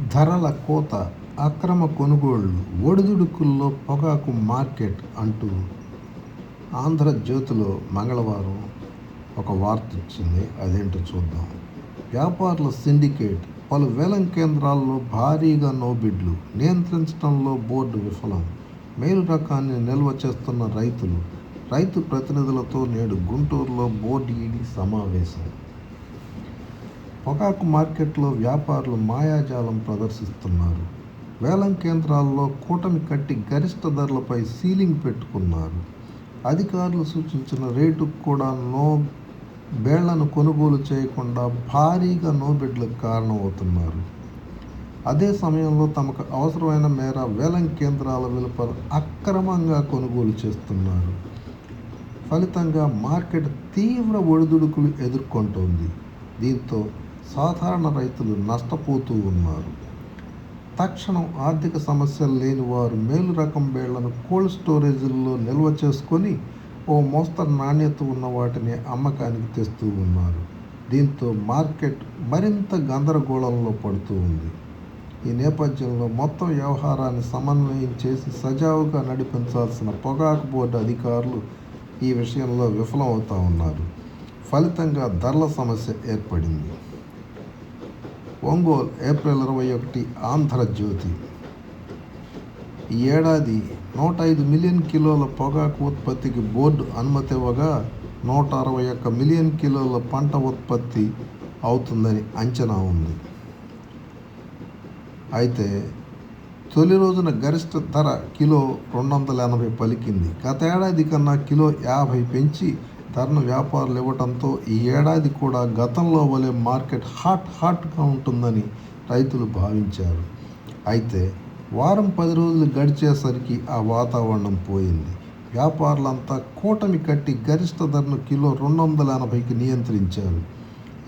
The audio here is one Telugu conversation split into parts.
ధరల కోత అక్రమ కొనుగోళ్ళు ఒడిదుడుకుల్లో పొగాకు మార్కెట్ అంటూ ఆంధ్రజ్యోతిలో మంగళవారం ఒక వార్త వచ్చింది. అదేంటో చూద్దాం. వ్యాపారుల సిండికేట్ పలు వేలం కేంద్రాల్లో భారీగా నోబిడ్లు నియంత్రించడంలో బోర్డు విఫలం. మేలు రకాన్ని నిల్వ చేస్తున్న రైతులు రైతు ప్రతినిధులతో నేడు గుంటూరులో బోర్డు ఈడీ సమావేశం. పొగాకు మార్కెట్లో వ్యాపారులు మాయాజాలం ప్రదర్శిస్తున్నారు. వేలం కేంద్రాల్లో కూటమి కట్టి గరిష్ట ధరలపై సీలింగ్ పెట్టుకున్నారు. అధికారులు సూచించిన రేటుకు కూడా నో బేళ్ళను కొనుగోలు చేయకుండా భారీగా నోబిడ్లకు కారణమవుతున్నారు. అదే సమయంలో తమకు అవసరమైన మేర వేలం కేంద్రాల వెలుపల అక్రమంగా కొనుగోలు చేస్తున్నారు. ఫలితంగా మార్కెట్ తీవ్ర ఒడిదుడుకులు ఎదుర్కొంటోంది. దీంతో సాధారణ రైతులు నష్టపోతూ ఉన్నారు. తక్షణం ఆర్థిక సమస్యలు లేని వారు మేలు రకం బేళ్ళను కోల్డ్ స్టోరేజీల్లో నిల్వ చేసుకొని ఓ మోస్తరు నాణ్యత ఉన్న వాటిని అమ్మకానికి తెస్తూ ఉన్నారు. దీంతో మార్కెట్ మరింత గందరగోళంలో పడుతూ ఉంది. ఈ నేపథ్యంలో మొత్తం వ్యవహారాన్ని సమన్వయం చేసి సజావుగా నడిపించాల్సిన పొగాకు బోర్డు అధికారులు ఈ విషయంలో విఫలమవుతూ ఉన్నారు. ఫలితంగా ధరల సమస్య ఏర్పడింది. ఒంగోలు ఏప్రిల్ ఇరవై ఒకటి ఆంధ్రజ్యోతి ఈ ఏడాది నూట ఐదు మిలియన్ కిలోల పొగాకు ఉత్పత్తికి బోర్డు అనుమతి ఇవ్వగా నూట అరవై ఒక్క మిలియన్ కిలోల పంట ఉత్పత్తి అవుతుందని అంచనా ఉంది. అయితే తొలి రోజున గరిష్ట ధర కిలో రెండు వందల ఎనభై పలికింది. గత ఏడాది కన్నా కిలో యాభై పెంచి ధరను వ్యాపారులు ఇవ్వడంతో ఈ ఏడాది కూడా గతంలో వలె మార్కెట్ హాట్ హాట్గా ఉంటుందని రైతులు భావించారు. అయితే వారం పది రోజులు గడిచేసరికి ఆ వాతావరణం పోయింది. వ్యాపారులంతా కూటమి కట్టి గరిష్ట ధరను కిలో రెండు వందల ఎనభైకి నియంత్రించారు.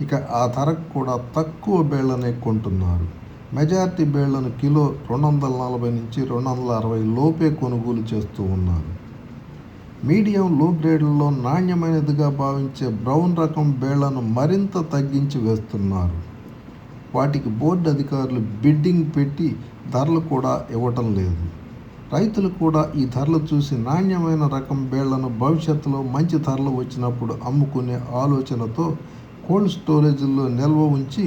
ఇక ఆ ధరకు కూడా తక్కువ బేళ్ళనే కొంటున్నారు. మెజారిటీ బేళ్ళను కిలో రెండు వందల నలభై నుంచి రెండు వందల అరవై లోపే కొనుగోలు చేస్తూ ఉన్నారు. మీడియం లో గ్రేడ్లో నాణ్యమైనదిగా భావించే బ్రౌన్ రకం బేళ్ళను మరింత తగ్గించి వేస్తున్నారు. వాటికి బోర్డు అధికారులు బిడ్డింగ్ పెట్టి ధరలు కూడా ఇవ్వటం లేదు. రైతులు కూడా ఈ ధరలు చూసి నాణ్యమైన రకం బేళ్ళను భవిష్యత్తులో మంచి ధరలు వచ్చినప్పుడు అమ్ముకునే ఆలోచనతో కోల్డ్ స్టోరేజీల్లో నిల్వ ఉంచి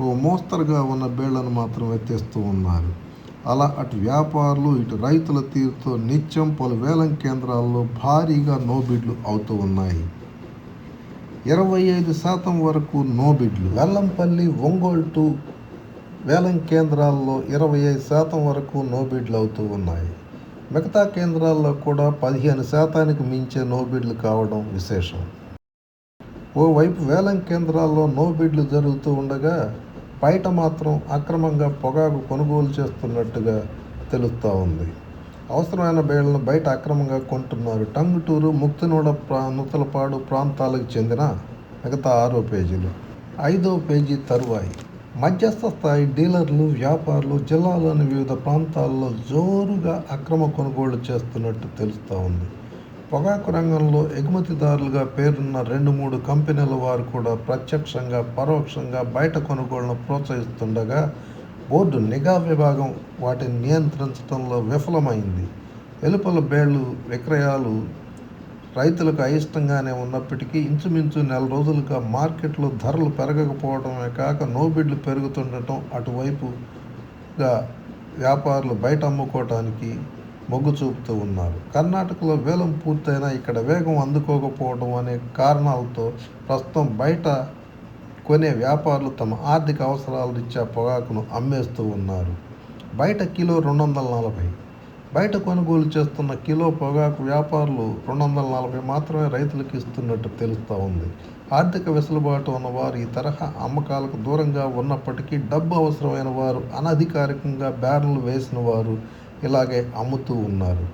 ఓ మోస్తరుగా ఉన్న బేళ్ళను మాత్రమే తెస్తూ ఉన్నారు. అలా అటు వ్యాపారులు ఇటు రైతుల తీరుతో నిత్యం పలు వేలం కేంద్రాల్లో భారీగా నోబిడ్లు అవుతూ ఉన్నాయి. ఇరవై ఐదు శాతం వరకు నోబిడ్లు వెల్లంపల్లి ఒంగోలు టు వేలం కేంద్రాల్లో ఇరవై ఐదు శాతం వరకు నోబిడ్లు అవుతూ ఉన్నాయి. మిగతా కేంద్రాల్లో కూడా పదిహేను శాతానికి మించే నోబిడ్లు కావడం విశేషం. ఓవైపు వేలం కేంద్రాల్లో నోబిడ్లు జరుగుతూ ఉండగా బయట మాత్రం అక్రమంగా పొగాకు కొనుగోలు చేస్తున్నట్టుగా తెలుస్తూ ఉంది. అవసరమైన బేళ్ళను బయట అక్రమంగా కొంటున్నారు. టంగుటూరు ముక్తినూడ ప్రా నుతలపాడు ప్రాంతాలకు చెందిన మిగతా ఆరో పేజీలు. ఐదో పేజీ తరువాయి. మధ్యస్థ స్థాయి డీలర్లు వ్యాపారులు జిల్లాలోని వివిధ ప్రాంతాల్లో జోరుగా అక్రమ కొనుగోళ్ళు చేస్తున్నట్టు తెలుస్తూ ఉంది. పొగాకు రంగంలో ఎగుమతిదారులుగా పేరున్న రెండు మూడు కంపెనీల వారు కూడా ప్రత్యక్షంగా పరోక్షంగా బయట కొనుగోళ్ళను ప్రోత్సహిస్తుండగా బోర్డు నిఘా విభాగం వాటిని నియంత్రించడంలో విఫలమైంది. వెలుపల బేళ్ళు విక్రయాలు రైతులకు అయిష్టంగానే ఉన్నప్పటికీ ఇంచుమించు నెల రోజులుగా మార్కెట్లో ధరలు పెరగకపోవడమే కాక నోబిడ్లు పెరుగుతుండటం అటువైపుగా వ్యాపారులు బయట అమ్ముకోవటానికి మొగ్గు చూపుతూ ఉన్నారు. కర్ణాటకలో వేలం పూర్తయినా ఇక్కడ వేగం అందుకోకపోవడం అనే కారణాలతో ప్రస్తుతం బయట కొనే వ్యాపారులు తమ ఆర్థిక అవసరాల రీత్యా పొగాకును అమ్మేస్తూ ఉన్నారు. బయట కిలో రెండు వందల నలభై బయట కొనుగోలు చేస్తున్న కిలో పొగాకు వ్యాపారులు రెండు వందల నలభై మాత్రమే రైతులకు ఇస్తున్నట్టు తెలుస్తూ ఉంది. ఆర్థిక వెసులుబాటు ఉన్నవారు ఈ తరహా అమ్మకాలకు దూరంగా ఉన్నప్పటికీ డబ్బు అవసరమైన వారు అనధికారికంగా బ్యారన్లు వేసిన వారు ఇలాగే అమ్ముతూ ఉన్నారు.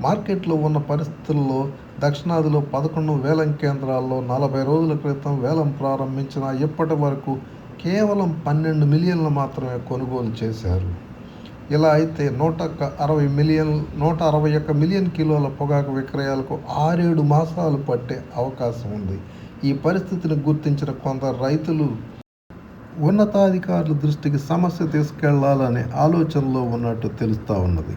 మార్కెట్లో ఉన్న పరిస్థితుల్లో దక్షిణాదిలో పదకొండు వేలం కేంద్రాల్లో నలభై రోజుల క్రితం వేలం ప్రారంభించిన ఇప్పటి వరకు కేవలం పన్నెండు మిలియన్లు మాత్రమే కొనుగోలు చేశారు. ఇలా అయితే నూట అరవై మిలియన్ నూట అరవై ఒక్క మిలియన్ కిలోల పొగాకు విక్రయాలకు ఆరేడు మాసాలు పట్టే అవకాశం ఉంది. ఈ పరిస్థితిని గుర్తించిన కొందరు రైతులు ఉన్నతాధికారుల దృష్టికి సమస్య తీసుకెళ్ళాలనే ఆలోచనలో ఉన్నట్టు తెలుస్తా ఉన్నది.